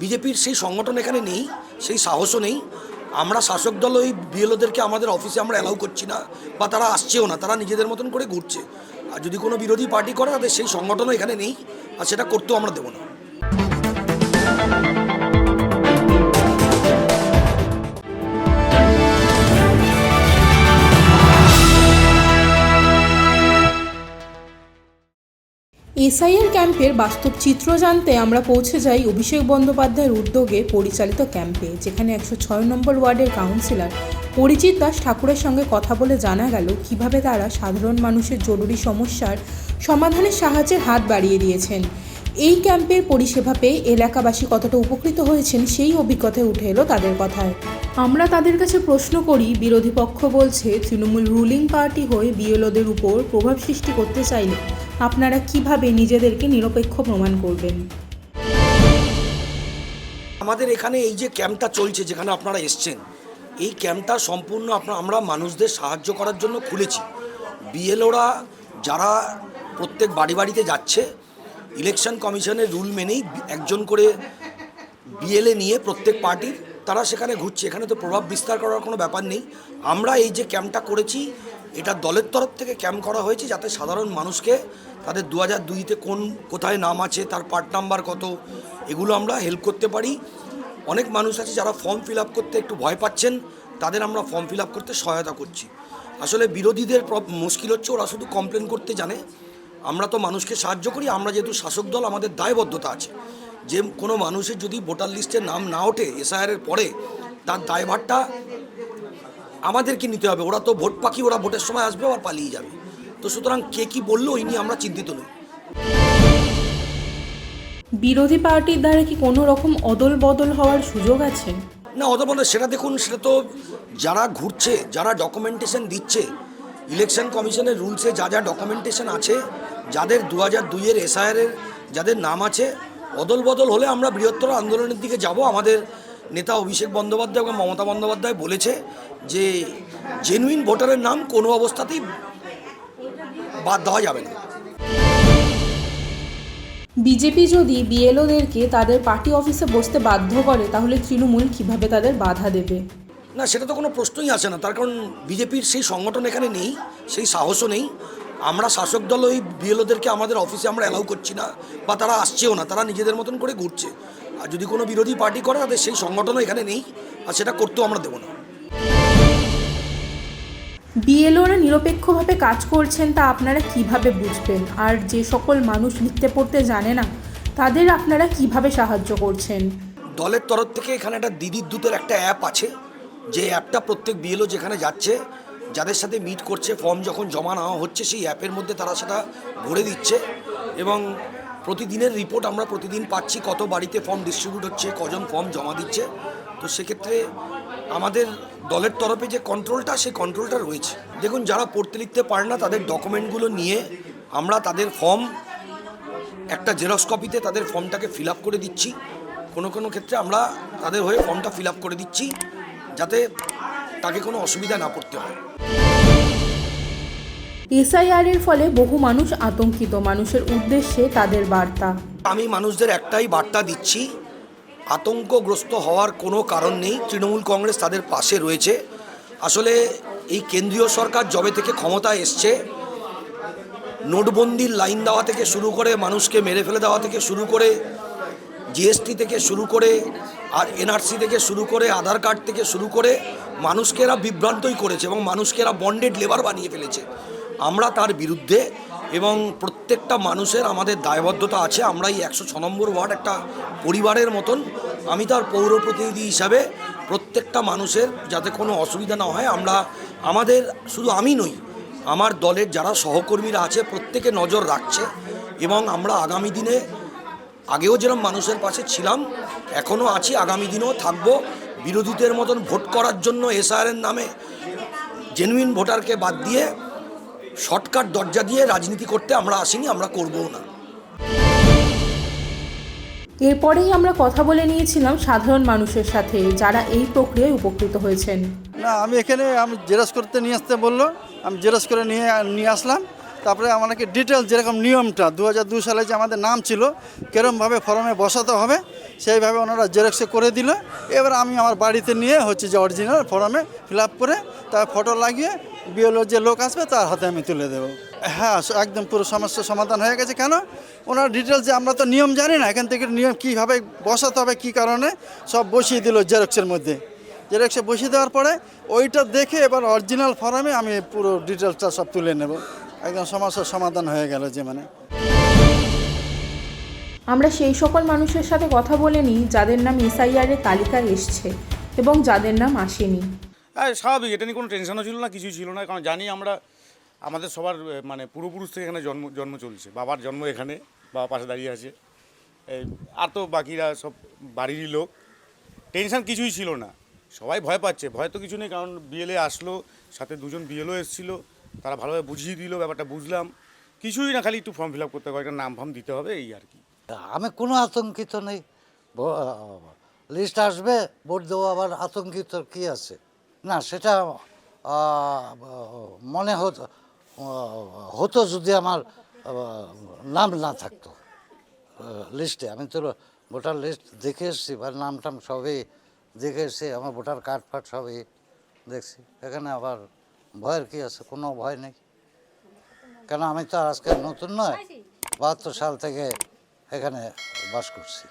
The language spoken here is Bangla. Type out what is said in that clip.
বিজেপির সেই সংগঠন এখানে নেই, সেই সাহসও নেই। আমরা শাসক দল ওই বিএলওদেরকে আমাদের অফিসে আমরা অ্যালাউ করছি না, বা তারা আসছেও না, তারা নিজেদের মতন করে ঘুরছে। আর যদি কোনো বিরোধী পার্টি করে, তাদের সেই সংগঠনও এখানে নেই, আর সেটা করতেও আমরা দেবো না। এসআইএল ক্যাম্পের বাস্তব চিত্র জানতে আমরা পৌঁছে যাই অভিষেক বন্দ্যোপাধ্যায়ের উদ্যোগে পরিচালিত ক্যাম্পে, যেখানে একশো ছয় নম্বর ওয়ার্ডের কাউন্সিলর পরিচিত দাস ঠাকুরের সঙ্গে কথা বলে জানা গেল কীভাবে তারা সাধারণ মানুষের জরুরি সমস্যার সমাধানের সাহায্যের হাত বাড়িয়ে দিয়েছেন। এই ক্যাম্পের পরিষেবা পেয়ে এলাকাবাসী কতটা উপকৃত হয়েছেন সেই অভিজ্ঞতায় উঠে এলো তাদের কথায়। আমরা তাদের কাছে প্রশ্ন করি বিরোধী পক্ষ বলছে তৃণমূল রুলিং পার্টি হয়ে বিএলওদের উপর প্রভাব সৃষ্টি করতে চাইলে আপনারা কীভাবে নিজেদেরকে নিরপেক্ষ প্রমাণ করবেন? আমাদের এখানে এই যে ক্যাম্পটা চলছে যেখানে আপনারা এসছেন এই ক্যাম্পটা সম্পূর্ণ আপনার আমরা মানুষদের সাহায্য করার জন্য খুলেছি। বিএলওরা যারা প্রত্যেক বাড়ি বাড়িতে যাচ্ছে ইলেকশন কমিশনের রুল মেনেই একজন করে বিএলএ নিয়ে প্রত্যেক পার্টির তারা সেখানে ঘুরছে। এখানে তো প্রভাব বিস্তার করার কোনো ব্যাপার নেই। আমরা এই যে ক্যাম্পটা করেছি, এটা দলের তরফ থেকে ক্যাম্প করা হয়েছে যাতে সাধারণ মানুষকে তাদের দু হাজার দুইতে কোন, কোথায় নাম আছে, তার পার্ট নাম্বার কত, এগুলো আমরা হেল্প করতে পারি। অনেক মানুষ আছে যারা ফর্ম ফিল করতে একটু ভয় পাচ্ছেন, তাদের আমরা ফর্ম ফিল করতে সহায়তা করছি। আসলে বিরোধীদের মুশকিল হচ্ছে, ওরা শুধু কমপ্লেন করতে জানে। আমরা তো মানুষকে সাহায্য করি আমরা যেহেতু শাসক দল আমাদের দায়বদ্ধতা আছে। যে কোনো মানুষের যদি ভোটার লিস্টে নাম না ওঠে এসআইআরের পরে তার দায়ভারটা আমাদেরকে নিতে হবে। ওরা তো ভোট পাখি ওরা ভোটের সময় আসবে আর পালিয়ে যাবে। তো সুতরাং কে কি বলল ওই নিয়ে আমরা চিন্তিত নই। বিরোধী পার্টির দ্বারা কি কোনো রকম অদল বদল হওয়ার সুযোগ আছে? না অত বলে সেটা দেখুন সেটা তো যারা ঘুরছে যারা ডকুমেন্টেশন দিচ্ছে ইলেকশন কমিশনের রুলসে যা যা ডকুমেন্টেশন আছে, যাদের দু হাজার দুইয়ের এসআইআরের যাদের নাম আছে অদল বদল হলে আমরা বৃহত্তর আন্দোলনের দিকে যাব। আমাদের নেতা অভিষেক বন্দ্যোপাধ্যায় এবং মমতা বন্দ্যোপাধ্যায় বলেছে যে জেনুইন ভোটারের নাম কোনো অবস্থাতেই বাদ দেওয়া যাবে না। বিজেপি যদি বিএলওদেরকে তাদের পার্টি অফিসে বসতে বাধ্য করে, তাহলে তৃণমূল কীভাবে তাদের বাধা দেবে? না সেটা তো কোনো প্রশ্নই আসে না। তার কারণ বিজেপির সেই সংগঠন এখানে নেই সেই সাহসও নেই। আমরা শাসক দল ওই বিএলওদেরকে আমাদের অফিসে আমরা অ্যালাউ করছি না বা তারা আসছেও না তারা নিজেদের মতন করে ঘুরছে। আর যদি কোনো বিরোধী পার্টি করে তাদের সেই সংগঠনও এখানে নেই আর সেটা করতেও আমরা দেবো না। বিএলওরা নিরপেক্ষভাবে কাজ করছেন তা আপনারা কীভাবে বুঝবেন? আর যে সকল মানুষ লিখতে পড়তে জানে না তাদের আপনারা কীভাবে সাহায্য করছেন? দলের তরফ থেকে এখানে একটা দিদির দূতের একটা অ্যাপ আছে। যে অ্যাপটা প্রত্যেক বিএলও যেখানে যাচ্ছে, যাদের সাথে মিট করছে ফর্ম যখন জমা নেওয়া হচ্ছে, সেই অ্যাপের মধ্যে তারা সেটা ভরে দিচ্ছে এবং প্রতিদিনের রিপোর্ট আমরা প্রতিদিন পাচ্ছি কত বাড়িতে ফর্ম ডিস্ট্রিবিউট হচ্ছে, কজন ফর্ম জমা দিচ্ছে। তো সেক্ষেত্রে আমাদের দলের তরফে যে কন্ট্রোলটা সেই কন্ট্রোলটা রয়েছে। দেখুন, যারা পড়তে লিখতে পারে না, তাদের ডকুমেন্টগুলো নিয়ে আমরা তাদের ফর্ম একটা জেরক্স কপিতে তাদের ফর্মটাকে ফিল করে দিচ্ছি। কোনো কোনো ক্ষেত্রে আমরা তাদের হয়ে ফর্মটা ফিল করে দিচ্ছি। যাতে তাকে কোনো অসুবিধা না পড়তে হয়। এসআইআর এর ফলে বহু মানুষ আতঙ্কিত। মানুষের উদ্দেশ্যে তাদের বার্তা। আমি মানুষদের একটাই বার্তা দিচ্ছি আতঙ্কগ্রস্ত হওয়ার কোনো কারণ নেই। তৃণমূল কংগ্রেস তাদের পাশে রয়েছে। আসলে এই কেন্দ্রীয় সরকার জবে থেকে ক্ষমতায় এসছে নোটবন্দির লাইন দেওয়া থেকে শুরু করে মানুষকে মেরে ফেলে দেওয়া থেকে শুরু করে জিএসটি থেকে শুরু করে আর এনআরসি থেকে শুরু করে আধার কার্ড থেকে শুরু করে মানুষকে এরা বিভ্রান্তই করেছে এবং মানুষকে এরা বন্ডেড লেবার বানিয়ে ফেলেছে। আমরা তার বিরুদ্ধে এবং প্রত্যেকটা মানুষের আমাদের দায়বদ্ধতা আছে আমরা এই একশো ছ নম্বর ওয়ার্ড একটা পরিবারের মতন। আমি তার পৌর প্রতিনিধি হিসাবে প্রত্যেকটা মানুষের যাতে কোনো অসুবিধা না হয়, আমরা আমাদের শুধু আমি নই, আমার দলের যারা সহকর্মীরা আছে, প্রত্যেকে নজর রাখছে এবং আমরা আগামী দিনে আগেও যেরকম মানুষের পাশে ছিলাম এখনও আছি আগামী দিনেও থাকব। বিরোধীদের মতন ভোট করার জন্য এসআরের নামে জেনুইন ভোটারকে বাদ দিয়ে শর্টকাট দরজা দিয়ে রাজনীতি করতে আমরা আসিনি আমরা করবও না। এরপরেই আমরা কথা বলে নিয়েছিলাম সাধারণ মানুষের সাথে যারা এই প্রক্রিয়ায় উপকৃত হয়েছেন। না আমি এখানে আমি জেরক্স করতে নিয়ে আসতে বলল আমি জেরক্স করে নিয়ে নিয়ে আসলাম। তারপরে আমাকে ডিটেলস যেরকম নিয়মটা দু সালে যে আমাদের নাম ছিল, কেরমভাবে ফর্মে বসাতে হবে, সেইভাবে ওনারা জেরক্সে করে দিল। এবার আমি আমার বাড়িতে নিয়ে হচ্ছে যে অরিজিনাল ফর্মে ফিল করে তার ফটো লাগিয়ে বিএলওর যে লোক আসবে, তার হাতে আমি তুলে দেবো। হ্যাঁ একদম পুরো সমস্যার সমাধান হয়ে গেছে। কেন? ওনার ডিটেলস যে আমরা তো নিয়ম জানি না, এখান থেকে নিয়ম কীভাবে বসাতে হবে, কী কারণে, সব বসিয়ে দিল জেরক্সের মধ্যে। জেরক্সে বসিয়ে দেওয়ার পরে ওইটা দেখে এবার অরিজিনাল ফর্মে আমি পুরো ডিটেলসটা সব তুলে নেব। একদম সমস্যার সমাধান হয়ে গেল যে মানে আমরা সেই সকল মানুষের সাথে কথা বলে নিই যাদের নাম এসআইআর এর তালিকায় এসছে এবং যাদের নাম আসেনি। হ্যাঁ স্বাভাবিক এটা নিয়ে কোনো টেনশনও ছিল না কিছুই ছিল না কারণ জানি আমরা আমাদের সবার মানে পূর্বপুরুষ থেকে এখানে জন্ম জন্ম চলছে বাবার জন্ম এখানে বাবা পাশে দাঁড়িয়ে আছে। আর তো বাকিরা সব বাড়িরই লোক টেনশন কিছুই ছিল না। সবাই ভয় পাচ্ছে ভয় তো কিছু নেই কারণ বিএলএ আসলো সাথে দুজন বিএলও এসেছিল তারা ভালোভাবে বুঝিয়ে দিল, ব্যাপারটা বুঝলাম। কিছুই না, খালি একটু ফর্ম ফিল আপ করতে হবে একটা নাম ফার্ম দিতে হবে, এই আর কি। আমি কোনো আতঙ্কিত নেই। লিস্ট আসবে, ভোট দেবো, আবার আতঙ্কিত কি আছে? না, সেটা মনে হতো হতো যদি আমার নাম না থাকতো লিস্টে আমি তো ভোটার লিস্ট দেখে এসেছি, বা নাম টাম সবই দেখে এসেছি, আমার ভোটার কার্ড ফার্ড সবই দেখছি। এখানে আবার ভয়ের কি আছে? কোনো ভয় নেই। কেন আমি তো আজকে নতুন নয়? বাহাত্তর সাল থেকে এখানে বাস করছি।